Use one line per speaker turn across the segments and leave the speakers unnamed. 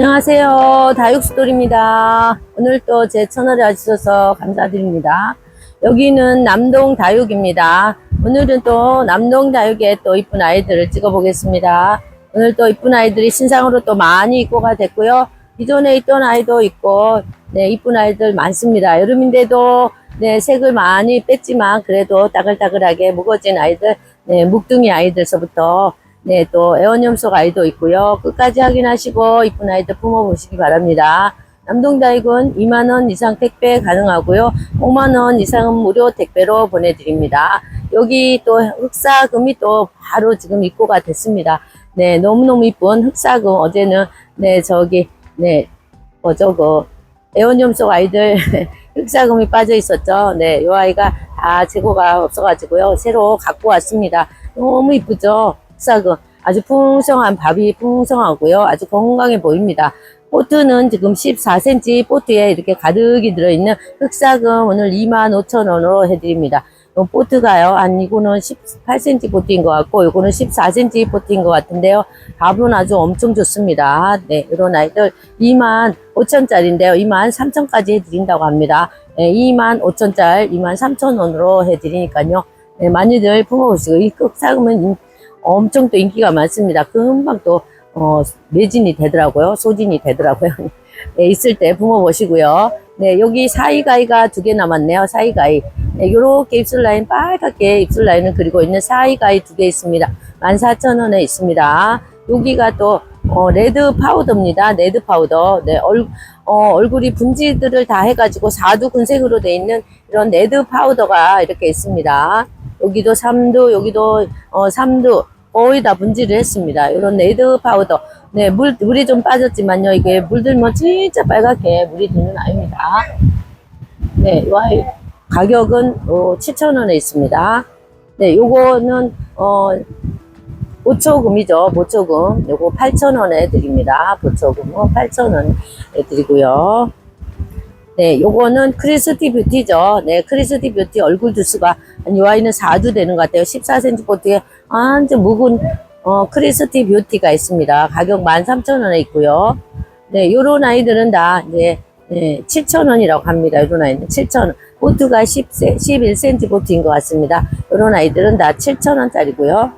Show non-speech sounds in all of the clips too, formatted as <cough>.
안녕하세요. 다육스토리입니다. 오늘 또 제 채널에 와주셔서 감사드립니다. 여기는 남동 다육입니다. 오늘은 또 남동 다육에 또 이쁜 아이들을 찍어 보겠습니다. 오늘 또 이쁜 아이들이 신상으로 또 많이 입고가 됐고요. 기존에 있던 아이도 있고, 네, 이쁜 아이들 많습니다. 여름인데도, 네, 색을 많이 뺐지만, 그래도 따글따글하게 무거진 아이들, 네, 묵둥이 아이들서부터, 네, 또 애완염소 아이도 있고요. 끝까지 확인하시고, 이쁜 아이들 품어보시기 바랍니다. 남동다육은 2만원 이상 택배 가능하고요. 5만원 이상은 무료 택배로 보내드립니다. 여기 또 흑사금이 또 바로 지금 입고가 됐습니다. 네, 너무너무 이쁜 흑사금. 어제는, 네, 저기, 네, 뭐죠, 그, 애완염소 아이들 <laughs> 흑사금이 빠져 있었죠. 네, 이 아이가 다 재고가 없어가지고요. 새로 갖고 왔습니다. 너무 이쁘죠? 흑사금. 아주 풍성한 밥이 풍성하고요. 아주 건강해 보입니다. 보트는 지금 14cm 보트에 이렇게 가득이 들어있는 흑사금 오늘 25,000원으로 해드립니다. 요 보트가요. 한 이거는 18cm 보트인 것 같고 이거는 14cm 보트인 것 같은데요. 밥은 아주 엄청 좋습니다. 네, 이런 아이들 25,000짜리인데요. 23,000까지 해드린다고 합니다. 네, 25,000짜리 23,000원으로 해드리니까요. 네, 많이들 품어보시고 이 인- 엄청 또 인기가 많습니다. 금방 또 어, 매진이 되더라고요. 소진이 되더라고요. <laughs> 네, 있을 때 품어보시고요. 네, 여기 사이가이가 두 개 남았네요. 사이가이. 네, 요렇게 입술 라인, 빨갛게 입술 라인을 그리고 있는 사이가이 두 개 있습니다. 14,000원에 있습니다. 여기가 또, 어, 레드 파우더입니다. 레드 파우더. 네, 얼, 어, 얼굴이 분지들을 다 해가지고 사두 군색으로 돼 있는 이런 레드 파우더가 이렇게 있습니다. 여기도 3두, 여기도, 어, 3두. 거의 다 분지를 했습니다. 이런 레드 파우더. 네, 물, 물이 좀 빠졌지만요. 이게 물들면 진짜 빨갛게 물이 드는 아이입니다. 네, 이 아이 가격은 어, 7,000원에 있습니다. 네, 요거는, 어, 보초금이죠. 보초금. 요거 8,000원에 드립니다. 보초금은 8,000원에 드리고요. 네, 요거는 크리스티 뷰티죠. 네, 크리스티 뷰티 얼굴 한이 아이는 4두 되는 것 같아요. 14cm 보트에 완전 묵은 어, 크리스티 뷰티가 있습니다. 가격 13,000원에 있고요. 네, 요런 아이들은 다 이제 네, 7,000원이라고 합니다. 요런 아이는 7,000원. 보트가 10, 11cm 보트인 것 같습니다. 요런 아이들은 다 7,000원짜리고요.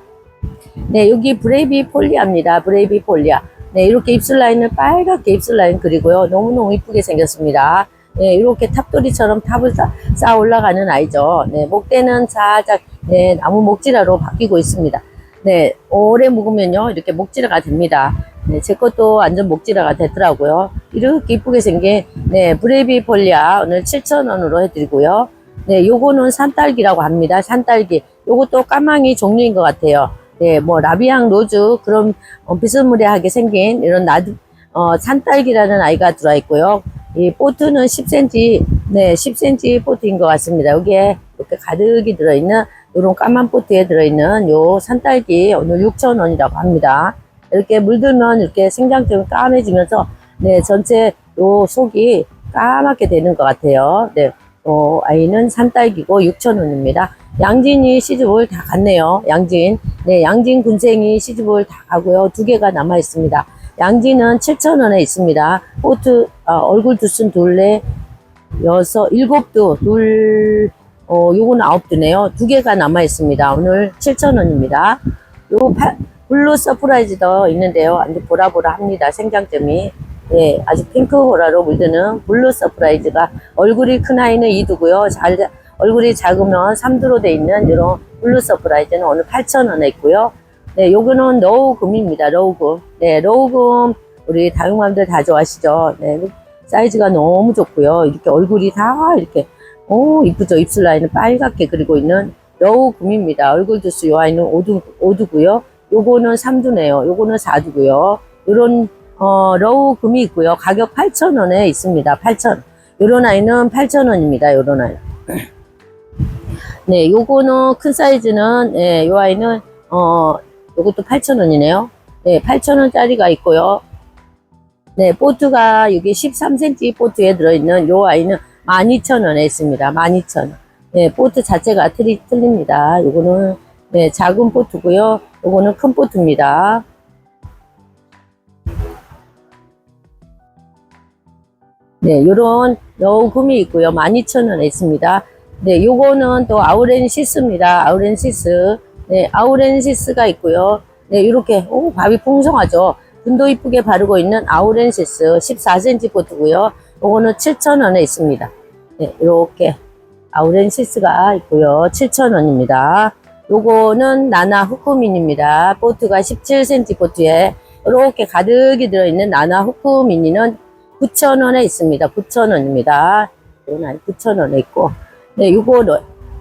네, 여기 브레이비 폴리아입니다. 브레이비 폴리아. 네, 이렇게 입술 라인을 빨갛게 입술 라인 그리고요. 너무너무 이쁘게 생겼습니다. 네, 이렇게 탑돌이처럼 탑을 쌓, 쌓아 올라가는 아이죠. 네, 목대는 살짝, 네, 나무 목지라로 바뀌고 있습니다. 네, 오래 묵으면요, 이렇게 목지라가 됩니다. 네, 제 것도 완전 목지라가 되더라고요. 이렇게 이쁘게 생긴, 네, 브레이비 폴리아 오늘 7,000원으로 해드리고요. 네, 요거는 산딸기라고 합니다. 산딸기. 요것도 까망이 종류인 것 같아요. 네, 뭐, 라비앙 로즈, 그런, 어, 비스무리하게 생긴 이런 나드, 어, 산딸기라는 아이가 들어있고요. 이 보트는 10cm, 네, 10cm 보트인 것 같습니다. 여기에 이렇게 가득이 들어있는 이런 까만 보트에 들어있는 요 산딸기 오늘 6,000원이라고 합니다. 이렇게 물들면 이렇게 생장점이 까매지면서 네, 전체 요 속이 까맣게 되는 것 같아요. 네, 어, 아이는 산딸기고 6,000원입니다. 양진이 시집을 다 갔네요. 양진. 네, 양진 군생이 시집을 다 가고요. 두 개가 남아 있습니다. 양지는 7,000원에 있습니다. 포트, 아, 얼굴 두순 둘레, 여섯, 일곱 두, 둘, 어, 요거는 아홉 두네요. 두 개가 남아 있습니다. 오늘 7,000원입니다. 요 파, 블루 서프라이즈도 있는데요. 아주 보라보라 합니다. 생장점이. 예, 아주 핑크 보라로 물드는 블루 서프라이즈가 얼굴이 큰 아이는 2두고요. 잘, 얼굴이 작으면 3두로 돼 있는 이런 블루 서프라이즈는 오늘 8,000원에 있고요. 네, 요거는 로우금입니다. 로우금. 네, 로우금 우리 다육맘들 다 좋아하시죠? 네, 사이즈가 너무 좋고요. 이렇게 얼굴이 다 이렇게 오 이쁘죠? 입술 라인은 빨갛게 그리고 있는 로우금입니다. 얼굴 두수 요 아이는 5두, 5두고요. 요거는 3두네요. 요거는 4두고요. 요런 어, 로우금이 있고요. 가격 8,000원에 있습니다. 8,000원. 요런 아이는 8,000원입니다. 요런 아이. 네, 요거는 큰 사이즈는 예, 요 아이는 어 요것도 8,000원이네요. 네, 8,000원짜리가 있고요. 네, 보트가 여기 13cm 보트에 들어있는 요 아이는 12,000원에 있습니다. 12,000원. 네, 보트 자체가 틀리, 틀립니다. 요거는 네, 작은 보트고요. 요거는 큰 보트입니다. 네, 요런 여금이 있고요. 12,000원에 있습니다. 네, 요거는 또 아우렌시스입니다. 아우렌시스. 네, 아우렌시스가 있고요. 네, 이렇게, 오, 밥이 풍성하죠. 눈도 이쁘게 바르고 있는 아우렌시스 14cm 코트고요. 요거는 7,000원에 있습니다. 네, 이렇게 아우렌시스가 있고요. 7,000원입니다. 요거는 나나 후크민입니다. 보트가 17cm 보트에 이렇게 가득이 들어있는 나나 후크미니는 9,000원에 있습니다. 9,000원입니다. 이건 9,000원에 있고, 네, 요거,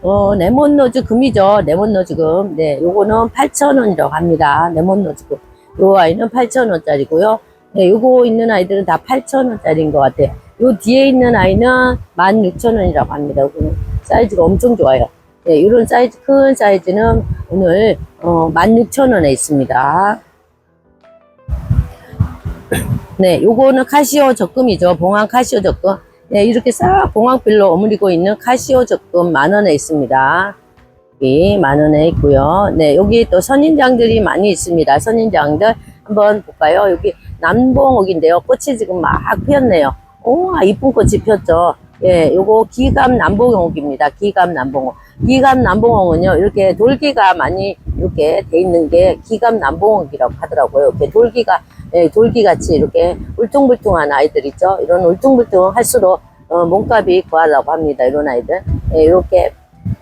어, 레몬노즈 금이죠. 레몬노즈 금. 네, 요거는 8,000원이라고 합니다. 레몬노즈 금. 요 아이는 8,000원짜리고요. 네, 요거 있는 아이들은 다 8,000원짜리인 것 같아요. 요 뒤에 있는 아이는 16,000원이라고 합니다. 요거는 사이즈가 엄청 좋아요. 네, 요런 사이즈, 큰 사이즈는 오늘, 어, 16,000원에 있습니다. 네, 요거는 카시오 적금이죠. 봉황 카시오 적금. 네, 이렇게 싹 봉황필로 어무리고 있는 카시오 적금 만 원에 있습니다. 여기 만 원에 있고요. 네, 여기 또 선인장들이 많이 있습니다. 선인장들 한번 볼까요? 여기 남봉옥인데요. 꽃이 지금 막 피었네요. 오, 아, 이쁜 꽃이 피었죠. 예, 요거 기감 남봉옥입니다. 기감 남봉옥. 기감 남봉옥은요, 이렇게 돌기가 많이 이렇게 돼 있는 게 기감 남봉옥이라고 하더라고요. 이렇게 돌기가, 예, 돌기 같이 이렇게 울퉁불퉁한 아이들 있죠. 이런 울퉁불퉁 할수록 어, 몸값이 과하다고 합니다. 이런 아이들. 예, 이렇게,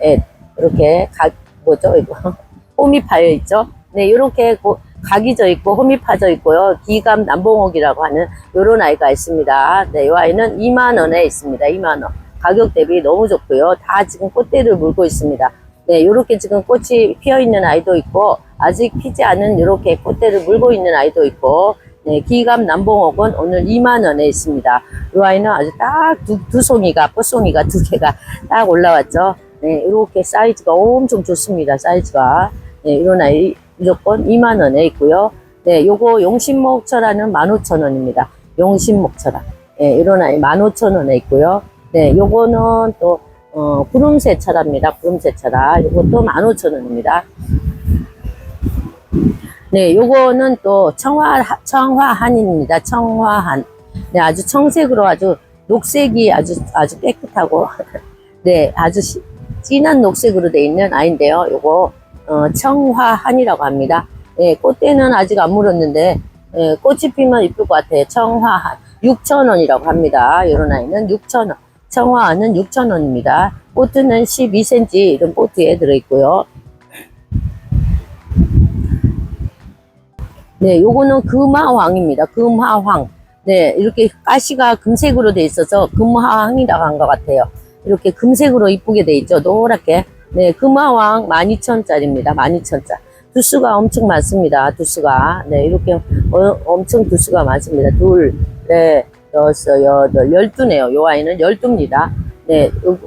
예, 이렇게 각, 뭐죠, 이거. <laughs> 홈이 파여 있죠. 네, 이렇게 고, 각이 져 있고 홈이 파져 있고요. 기감 남봉옥이라고 하는 요런 아이가 있습니다. 네, 이 아이는 2만 원에 있습니다. 2만 원. 가격 대비 너무 좋고요. 다 지금 꽃대를 물고 있습니다. 네, 요렇게 지금 꽃이 피어 있는 아이도 있고 아직 피지 않은 요렇게 꽃대를 물고 있는 아이도 있고 네, 기감 남봉옥은 오늘 2만 원에 있습니다. 이 아이는 아주 딱 두, 두 송이가 꽃송이가 두 개가 딱 올라왔죠. 네, 이렇게 사이즈가 엄청 좋습니다. 사이즈가 네, 이런 아이 무조건 2만 원에 있고요. 네, 요거 용신목철화는 15,000원입니다. 용신목철화. 네, 이런 아이 15,000원에 있고요. 네, 요거는 또 어, 구름새철화입니다. 구름새철화. 요것도 15,000원입니다. 네, 요거는 또 청화, 청화한입니다. 청화한. 네, 아주 청색으로 아주 녹색이 아주, 아주 깨끗하고, <laughs> 네, 아주 시- 진한 녹색으로 돼 있는 아이인데요. 요거, 어, 청화한이라고 합니다. 네, 꽃대는 아직 안 물었는데, 예, 꽃이 피면 이쁠 것 같아요. 청화한. 6,000원이라고 합니다. 요런 아이는 6,000원. 청화한은 6,000원입니다. 보트는 12cm 이런 보트에 들어있고요. 네, 요거는 금화황입니다. 금화황. 네, 이렇게 가시가 금색으로 돼 있어서 금화황이라고 한 것 같아요. 이렇게 금색으로 이쁘게 돼 있죠. 노랗게. 네, 금화황 12,000짜리입니다. 12,000짜. 두수가 엄청 많습니다. 두수가. 네, 이렇게 어, 엄청 두수가 많습니다. 둘, 넷, 여섯, 여덟, 열두네요. 요 아이는 열두입니다. 네, 요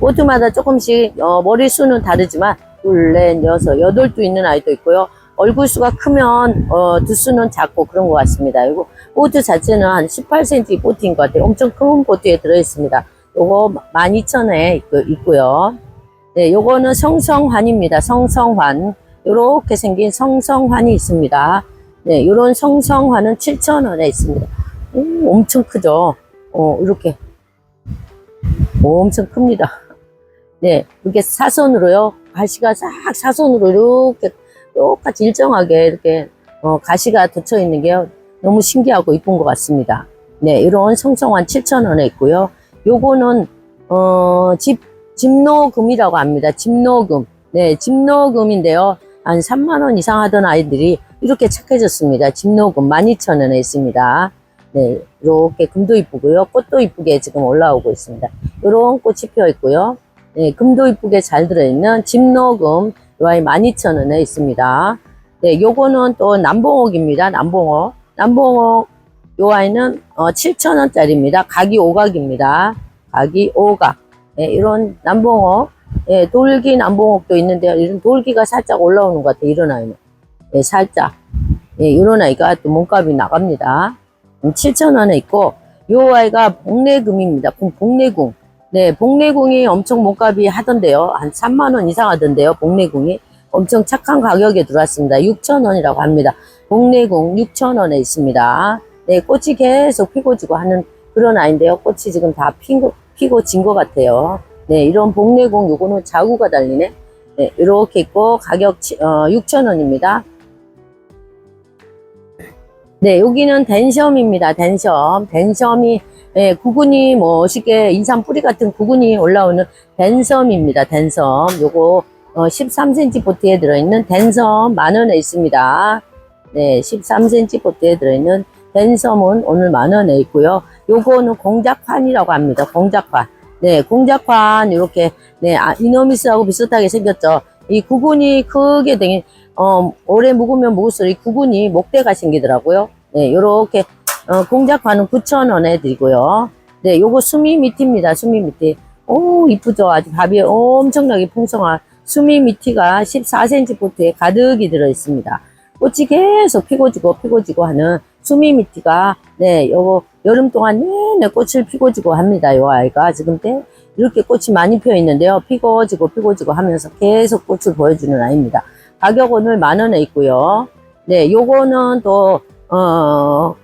보트마다 조금씩 어, 머리 수는 다르지만 둘, 넷, 여섯, 여덟 두 있는 아이도 있고요. 얼굴 수가 크면 어, 두수는 작고 그런 것 같습니다. 이거 보트 자체는 한 18cm 보트인 것 같아요. 엄청 큰 보트에 들어있습니다. 요거 12,000원에 있고, 있고요. 네, 요거는 성성환입니다. 성성환. 요렇게 생긴 성성환이 있습니다. 네, 요런 성성환은 7,000원에 있습니다. 오, 엄청 크죠? 어, 이렇게. 오, 엄청 큽니다. 네, 이렇게 사선으로요. 가시가 싹 사선으로 이렇게 똑같이 일정하게 이렇게 어, 가시가 돋쳐 있는 게 너무 신기하고 이쁜 것 같습니다. 네, 이런 성성환 7,000원에 있고요. 요거는 어, 집 집노금이라고 합니다. 집노금. 네, 집노금인데요. 한 3만 원 이상 하던 아이들이 이렇게 착해졌습니다. 집노금 12,000원에 있습니다. 네, 이렇게 금도 이쁘고요. 꽃도 이쁘게 지금 올라오고 있습니다. 이런 꽃이 피어 있고요. 네, 금도 이쁘게 잘 들어있는 집노금 이 아이 12,000원에 있습니다. 네, 요거는 또 남봉옥입니다. 남봉옥. 남봉옥 요 아이는 어, 7,000원짜리입니다. 각이 오각입니다. 각이 오각. 네, 이런 남봉옥. 예, 돌기 남봉옥도 있는데요. 이런 돌기가 살짝 올라오는 것 같아요. 이런 아이는. 예, 살짝. 예, 이런 아이가 또 몸값이 나갑니다. 7,000원에 있고, 요 아이가 복내금입니다. 복- 복내궁. 네, 복내궁이 엄청 몸값이 하던데요. 한 3만원 이상 하던데요. 복내궁이. 엄청 착한 가격에 들어왔습니다. 6,000원이라고 합니다. 복내궁 6,000원에 있습니다. 네, 꽃이 계속 피고 지고 하는 그런 아이인데요. 꽃이 지금 다 피고, 피고 진 것 같아요. 네, 이런 복내공 요거는 자구가 달리네. 네, 이렇게 있고 가격 치- 어, 6,000원입니다. 네, 여기는 댄섬입니다. 댄섬. 댄섬이 예, 구근이 뭐 쉽게 인삼 뿌리 같은 구근이 올라오는 댄섬입니다. 댄섬. 요거 어, 13cm 보트에 들어있는 댄섬 만 원에 있습니다. 네, 13cm 보트에 들어있는 댄섬은 오늘 만 원에 있고요. 요거는 공작환이라고 합니다. 공작환. 네, 공작환 이렇게 네, 아, 이노미스하고 비슷하게 생겼죠. 이 구근이 크게 되 어, 오래 묵으면 묵을수록 이 구근이 목대가 생기더라고요. 네, 요렇게 어, 공작관은 9,000원에 드리고요. 네, 요거 수미 미티입니다. 수미 미티. 오, 이쁘죠? 아주 밥이 엄청나게 풍성한 수미 미티가 14cm 포트에 가득이 들어 있습니다. 꽃이 계속 피고 지고 피고 지고 하는 수미 미티가, 네, 요거 여름 동안 내내 꽃을 피고 지고 합니다. 요 아이가 지금 때 이렇게 꽃이 많이 피어 있는데요. 피고 지고 피고 지고 하면서 계속 꽃을 보여주는 아이입니다. 가격 오늘 만 원에 있고요. 네, 요거는 또, 어,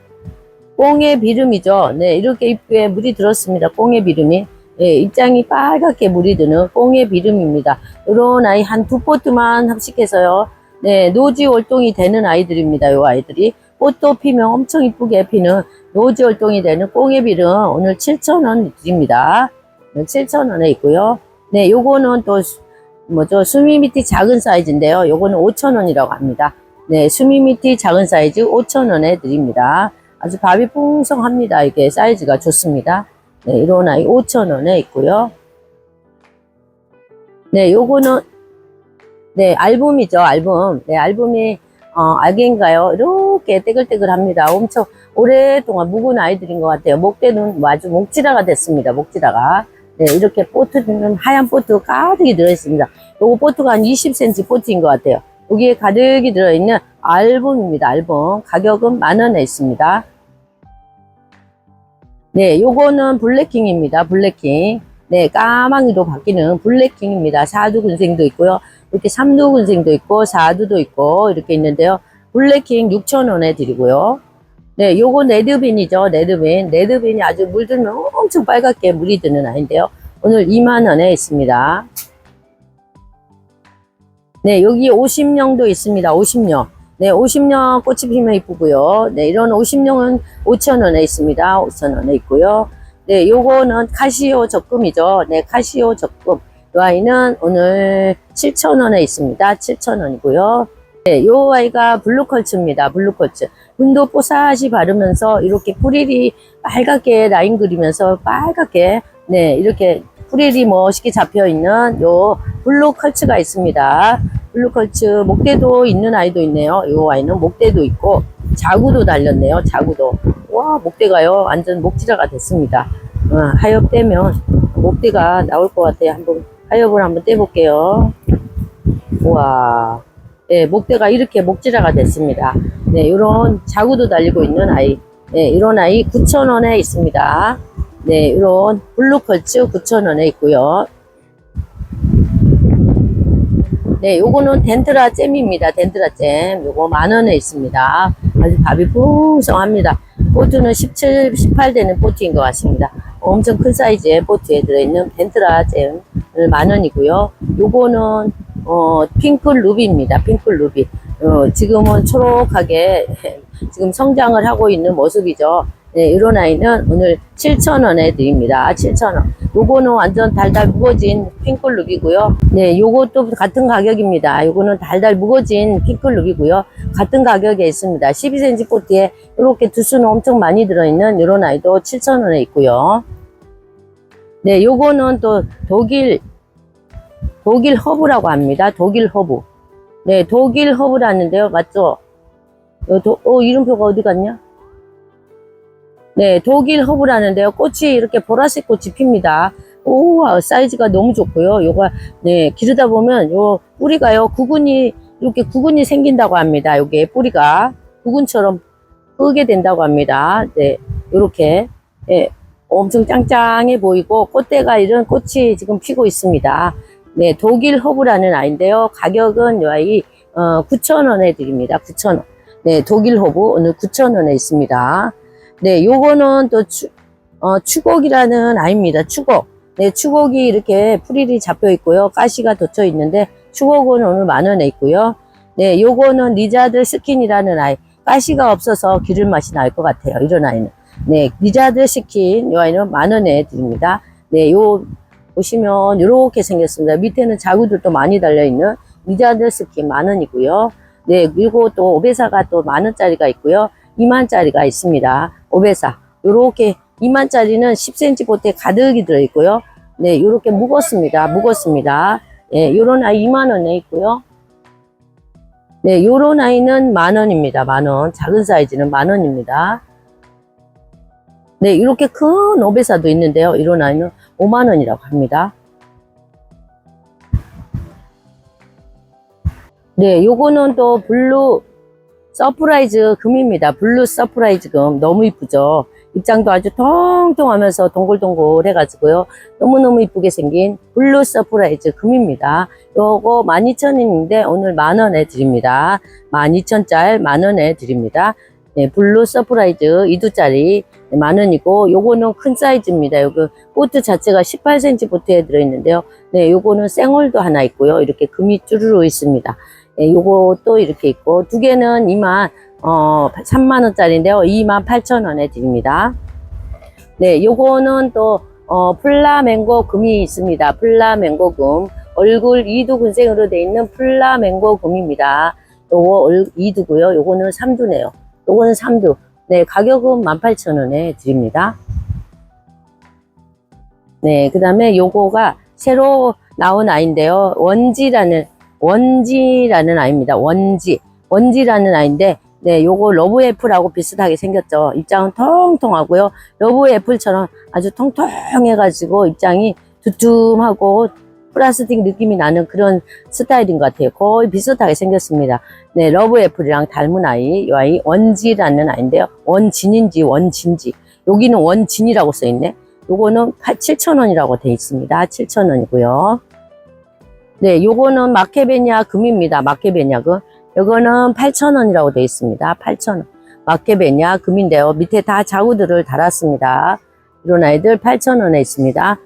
꽁의 비름이죠. 네, 이렇게 이쁘게 물이 들었습니다. 꽁의 비름이. 예, 입장이 빨갛게 물이 드는 꽁의 비름입니다. 요런 아이 한 두 포트만 합식해서요. 네, 노지 월동이 되는 아이들입니다. 요 아이들이. 꽃도 피면 엄청 이쁘게 피는 노지 월동이 되는 꽁의 비름 오늘 7,000원 드립니다. 7,000원에 있고요. 네, 요거는 또 수- 뭐죠? 수미미티 작은 사이즈인데요. 요거는 5,000원이라고 합니다. 네, 수미미티 작은 사이즈 5,000원에 드립니다. 아주 밥이 풍성합니다. 이게 사이즈가 좋습니다. 네, 이런 아이 5,000원에 있고요. 네, 요거는 네, 앨범이죠. 앨범. 네, 앨범이 어, 알갱인가요? 이렇게 떼글떼글합니다. 엄청 오랫동안 묵은 아이들인 것 같아요. 목대는 뭐 아주 목지라가 됐습니다. 목지라가. 네, 이렇게 보트는 하얀 보트 가득이 들어있습니다. 요거 보트가 한 20cm 보트인 것 같아요. 여기에 가득이 들어있는 앨범입니다. 앨범. 가격은 만 원에 있습니다. 네, 요거는 블랙킹입니다. 블랙킹. 네, 까망이로 바뀌는 블랙킹입니다. 사두 군생도 있고요. 이렇게 삼두 군생도 있고, 사두도 있고, 이렇게 있는데요. 블랙킹 6,000원에 드리고요. 네, 요거 레드빈이죠. 레드빈. 레드빈이 아주 물들면 엄청 빨갛게 물이 드는 아이인데요. 오늘 2만원에 있습니다. 네, 여기 50령도 있습니다. 50령. 네, 50령 꽃이 피면 이쁘고요. 네, 이런 50령은 5,000원에 있습니다. 5,000원에 있고요. 네, 요거는 카시오 적금이죠. 네, 카시오 적금. 이 아이는 오늘 7,000원에 있습니다. 7,000원이고요. 네, 요 아이가 블루컬츠입니다. 블루컬츠. 눈도 뽀사시 바르면서 이렇게 뿌리리 빨갛게 라인 그리면서 빨갛게 네, 이렇게 뿌리리 멋있게 잡혀 있는 요 블루컬츠가 있습니다. 블루컬츠 목대도 있는 아이도 있네요. 요 아이는 목대도 있고 자구도 달렸네요. 자구도. 와, 목대가요. 완전 목지라가 됐습니다. 어, 하엽 떼면 목대가 나올 것 같아요. 한번 하엽을 한번 떼볼게요. 우와. 네, 목대가 이렇게 목지라가 됐습니다. 네, 이런 자구도 달리고 있는 아이. 네, 이런 아이 9,000원에 있습니다. 네, 이런 블루컬츠 9,000원에 있고요. 네, 요거는 덴트라 잼입니다. 덴트라 잼. 요거 만 원에 있습니다. 아주 밥이 풍성합니다. 보트는 17, 18 되는 보트인 것 같습니다. 엄청 큰 사이즈의 보트에 들어있는 덴트라 잼을 만 원이고요. 요거는 어, 핑크 루비입니다. 핑크 루비. 어, 지금은 초록하게 <laughs> 지금 성장을 하고 있는 모습이죠. 네, 이런 아이는 오늘 7,000원에 드립니다. 7,000원. 요거는 완전 달달 무거진 핑클룩이고요. 네, 요것도 같은 가격입니다. 요거는 달달 무거진 핑클룩이고요. 같은 가격에 있습니다. 12cm 포트에 이렇게 두수는 엄청 많이 들어있는 이런 아이도 7,000원에 있고요. 네, 요거는 또 독일, 독일 허브라고 합니다. 독일 허브. 네, 독일 허브라는데요. 맞죠? 어, 도, 어, 이름표가 어디 갔냐? 네, 독일 허브라는데요. 꽃이 이렇게 보라색 꽃이 핍니다. 오, 사이즈가 너무 좋고요. 요거, 네, 기르다 보면 요 뿌리가요, 구근이, 이렇게 구근이 생긴다고 합니다. 요게 뿌리가 구근처럼 크게 된다고 합니다. 네, 요렇게, 예, 엄청 짱짱해 보이고, 꽃대가 이런 꽃이 지금 피고 있습니다. 네, 독일 허브라는 아이인데요. 가격은 요 아이, 어, 9,000원에 드립니다. 9,000원. 네, 독일 허브 오늘 9,000원에 있습니다. 네, 요거는 또 주- 어, 추곡이라는 아이입니다. 추곡. 네, 추곡이 이렇게 풀일이 잡혀 있고요. 가시가 돋쳐 있는데, 추곡은 오늘 만 원에 있고요. 네, 요거는 리자드 스킨이라는 아이. 가시가 없어서 기를 맛이 날 것 같아요. 이런 아이는. 네, 리자드 스킨. 이 아이는 만 원에 드립니다. 네, 요, 보시면 이렇게 생겼습니다. 밑에는 자구들도 많이 달려있는 리자드 스킨 만 원이고요. 네, 그리고 또 오베사가 또 만 원짜리가 있고요. 2만짜리가 있습니다. 오베사. 요렇게 2만짜리는 10cm 보트에 가득이 들어있고요. 네, 요렇게 묵었습니다. 묵었습니다. 네, 요런 아이 2만원에 있고요. 네, 요런 아이는 만원입니다. 만원. 작은 사이즈는 만원입니다. 네, 이렇게 큰 오베사도 있는데요. 이런 아이는 5만원이라고 합니다. 네, 요거는 또 블루 서프라이즈 금입니다. 블루 서프라이즈 금. 너무 이쁘죠? 입장도 아주 통통하면서 동글동글 해가지고요. 너무너무 이쁘게 생긴 블루 서프라이즈 금입니다. 요거 12,000원인데 오늘 만원에 드립니다. 12,000짤 만원에 드립니다. 네, 블루 서프라이즈 2두짜리 만원이고 요거는 큰 사이즈입니다. 요거 보트 자체가 18cm 보트에 들어있는데요. 네, 요거는 생얼도 하나 있고요. 이렇게 금이 쭈루루 있습니다. 네, 요거 또 이렇게 있고 두 개는 2만 어 3만 원짜리인데요. 2만 8천 원에 드립니다. 네, 요거는 또 어, 플라멩고 금이 있습니다. 플라멩고 금 얼굴 2두 군생으로 되어 있는 플라멩고 금입니다. 요거 얼, 2두고요. 요거는 3두네요. 요거는 3두. 네, 가격은 18,000원에 드립니다. 네, 그 다음에 요거가 새로 나온 아이인데요. 원지라는, 원지라는 아이입니다. 원지. 원지라는 아이인데, 네, 요거 러브 애플하고 비슷하게 생겼죠. 입장은 통통하고요. 러브 애플처럼 아주 통통해가지고 입장이 두툼하고 플라스틱 느낌이 나는 그런 스타일인 것 같아요. 거의 비슷하게 생겼습니다. 네, 러브 애플이랑 닮은 아이, 이 아이 원지라는 아이인데요. 원진인지 원진지. 여기는 원진이라고 써있네. 요거는 7,000원이라고 돼 있습니다. 7,000원이고요. 네, 요거는 마케베니아 금입니다. 마케베니아 금. 요거는 8,000원이라고 돼 있습니다. 8,000원. 마케베니아 금인데요. 밑에 다 자구들을 달았습니다. 이런 아이들 8,000원에 있습니다.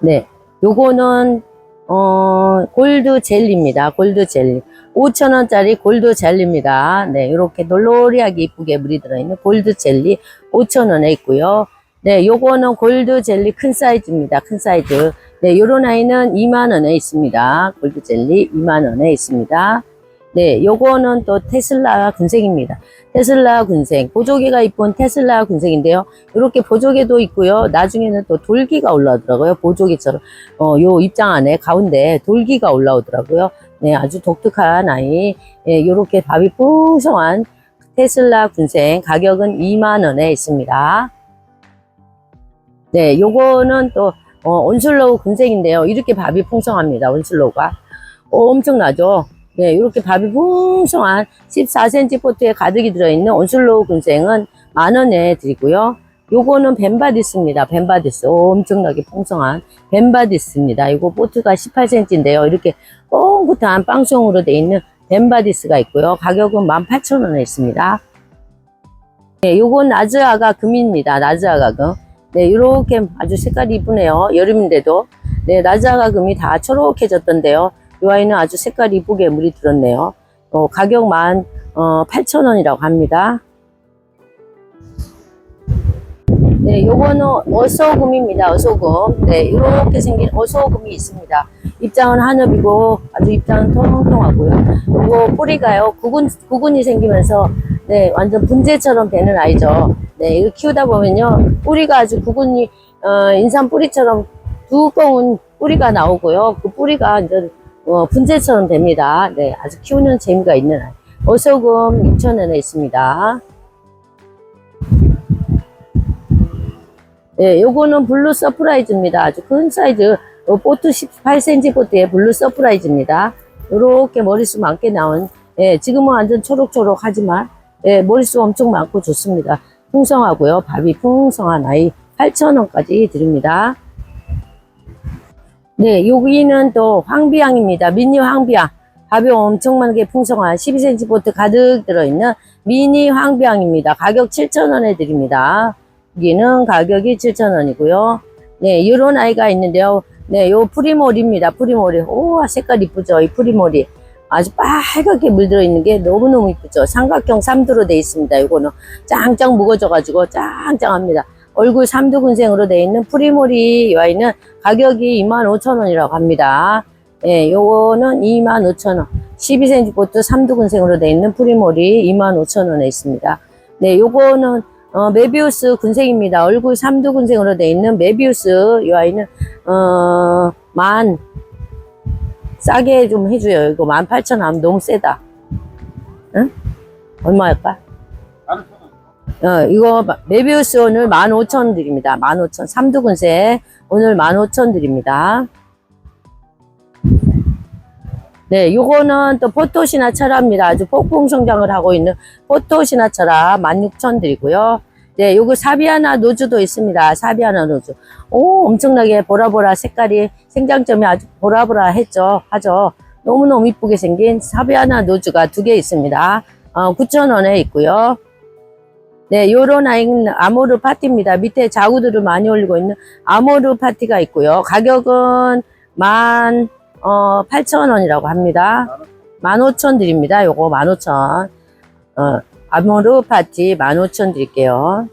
네, 요거는 어, 골드 젤리입니다. 골드 젤리. 5,000원짜리 골드 젤리입니다. 네, 이렇게 놀놀이하게 이쁘게 물이 들어있는 골드 젤리 5,000원에 있고요. 네, 요거는 골드 젤리 큰 사이즈입니다. 큰 사이즈. 네, 요런 아이는 2만원에 있습니다. 골드 젤리 2만원에 있습니다. 네, 요거는 또 테슬라 군생입니다. 테슬라 군생. 보조개가 이쁜 테슬라 군생인데요. 이렇게 보조개도 있고요. 나중에는 또 돌기가 올라오더라고요. 보조개처럼. 어, 요 입장 안에 가운데 돌기가 올라오더라고요. 네, 아주 독특한 아이. 예, 요렇게 밥이 풍성한 테슬라 군생. 가격은 2만원에 있습니다. 네, 요거는 또, 어, 온슬로우 군생인데요. 이렇게 밥이 풍성합니다. 온슬로우가. 어, 엄청나죠? 네, 이렇게 밥이 풍성한 14cm 포트에 가득이 들어있는 온슬로우 군생은 만원에 드리고요. 요거는 벤바디스입니다. 벤바디스. 오, 엄청나게 풍성한 벤바디스입니다. 이거 포트가 18cm인데요. 이렇게 뻥긋한 빵송으로 되어 있는 벤바디스가 있고요. 가격은 18,000원에 있습니다. 네, 요건 나즈아가 금입니다. 나즈아가 금. 네, 이렇게 아주 색깔이 이쁘네요. 여름인데도. 네, 나즈아가 금이 다 초록해졌던데요. 이 아이는 아주 색깔이 이쁘게 물이 들었네요. 어, 가격만 어, 8,000원이라고 합니다. 네, 요거는 어소금입니다. 어소금. 네, 이렇게 생긴 어소금이 있습니다. 입장은 한엽이고 아주 입장은 통통하고요. 요거 뿌리가요. 구근 구근이 생기면서 네, 완전 분재처럼 되는 아이죠. 네, 이거 키우다 보면요. 뿌리가 아주 구근이 어, 인삼 뿌리처럼 두꺼운 뿌리가 나오고요. 그 뿌리가 이제 어, 분재처럼 됩니다. 네, 아주 키우는 재미가 있는 아이. 어소금 6,000원에 있습니다. 네, 요거는 블루 서프라이즈입니다. 아주 큰 사이즈. 요 보트 18cm 보트의 블루 서프라이즈입니다. 요렇게 머리숱 많게 나온, 예, 지금은 완전 초록초록 하지만, 예, 머리숱 엄청 많고 좋습니다. 풍성하고요. 밥이 풍성한 아이 8,000원까지 드립니다. 네, 여기는 또 황비향입니다. 미니 황비향. 밥이 엄청 많게 풍성한 12cm 보트 가득 들어있는 미니 황비향입니다. 가격 7,000원에 드립니다. 여기는 가격이 7,000원이고요. 네, 요런 아이가 있는데요. 네, 요 프리몰입니다. 프리몰이. 우와, 색깔 이쁘죠? 이 프리몰이. 아주 빨갛게 물들어 있는 게 너무너무 이쁘죠? 삼각형 3두로 되어 있습니다. 요거는 짱짱 무거워져가지고 짱짱합니다. 얼굴 삼두근생으로 되어 있는 프리몰이 이 아이는 가격이 25,000원이라고 합니다. 예, 요거는 25,000원. 12cm 보트 삼두근생으로 되어 있는 프리몰이 25,000원에 있습니다. 네, 요거는 어, 메비우스 군생입니다. 얼굴 삼두군생으로 되어 있는 메비우스 이 아이는 어, 만 싸게 좀 해줘요. 이거 만 팔천 원 하면 너무 세다. 응? 얼마일까? 어, 이거 메비우스 오늘 만 오천 드립니다. 만 오천 삼두군생 오늘 만 오천 드립니다. 네, 요거는 또 포토시나 철화입니다. 아주 폭풍 성장을 하고 있는 포토시나 철화 16,000 드리고요. 네, 요거 사비아나 노즈도 있습니다. 사비아나 노즈. 오, 엄청나게 보라보라 색깔이 생장점이 아주 보라보라 했죠. 하죠. 너무너무 이쁘게 생긴 사비아나 노즈가 두 개 있습니다. 어, 9,000원에 있고요. 네, 요런 아이는 아모르 파티입니다. 밑에 자구들을 많이 올리고 있는 아모르 파티가 있고요. 가격은 만, 어, 8,000원이라고 합니다. 15,000 드립니다. 요거 15,000. 어, 아모르 파티 15,000 드릴게요.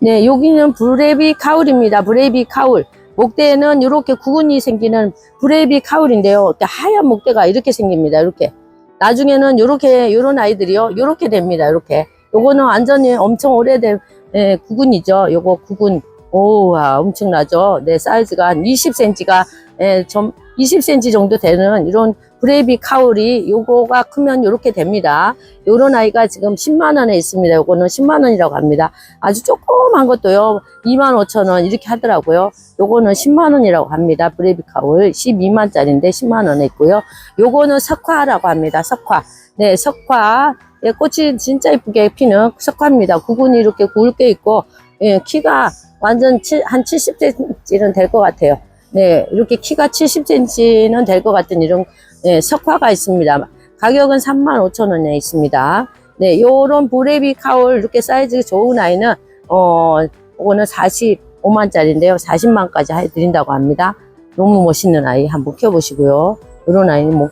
네, 여기는 브레비 카울입니다. 브레비 카울. 목대에는 이렇게 구근이 생기는 브레비 카울인데요. 하얀 목대가 이렇게 생깁니다. 이렇게. 나중에는 이렇게, 요런 아이들이요. 이렇게 됩니다. 이렇게. 요거는 완전히 엄청 오래된 예, 구근이죠. 요거 구근. 오, 와, 엄청나죠. 네, 사이즈가 한 20cm가, 예, 좀, 20cm 정도 되는 이런 브레이비 카울이 요거가 크면 요렇게 됩니다. 요런 아이가 지금 10만원에 있습니다. 요거는 10만원이라고 합니다. 아주 조그만 것도요, 25,000원 이렇게 하더라고요. 요거는 10만원이라고 합니다. 브레이비 카울 12만짜리인데 10만원에 있고요. 요거는 석화라고 합니다. 석화. 네, 석화. 예, 꽃이 진짜 이쁘게 피는 석화입니다. 구근이 이렇게 굵게 있고, 예, 키가 완전 치- 한 70cm는 될 것 같아요. 네, 이렇게 키가 70cm는 될 것 같은 이런 예, 석화가 있습니다. 가격은 35,000원에 있습니다. 네, 요런 브레비 카울 이렇게 사이즈 좋은 아이는 어, 이거는 45만짜리인데요. 40만까지 해드린다고 합니다. 너무 멋있는 아이 한번 키워보시고요. 이런 아이는 몸,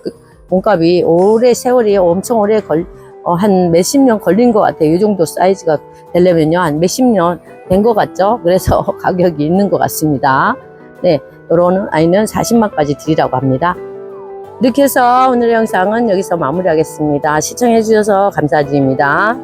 몸값이 오래 세월이 엄청 오래 걸, 어, 한 몇십 년 걸린 것 같아요. 이 정도 사이즈가 되려면요. 한 몇십 년 된 것 같죠? 그래서 <laughs> 가격이 있는 것 같습니다. 네, 요런 아이는 40만까지 드리라고 합니다. 이렇게 해서 오늘 영상은 여기서 마무리하겠습니다. 시청해 주셔서 감사드립니다.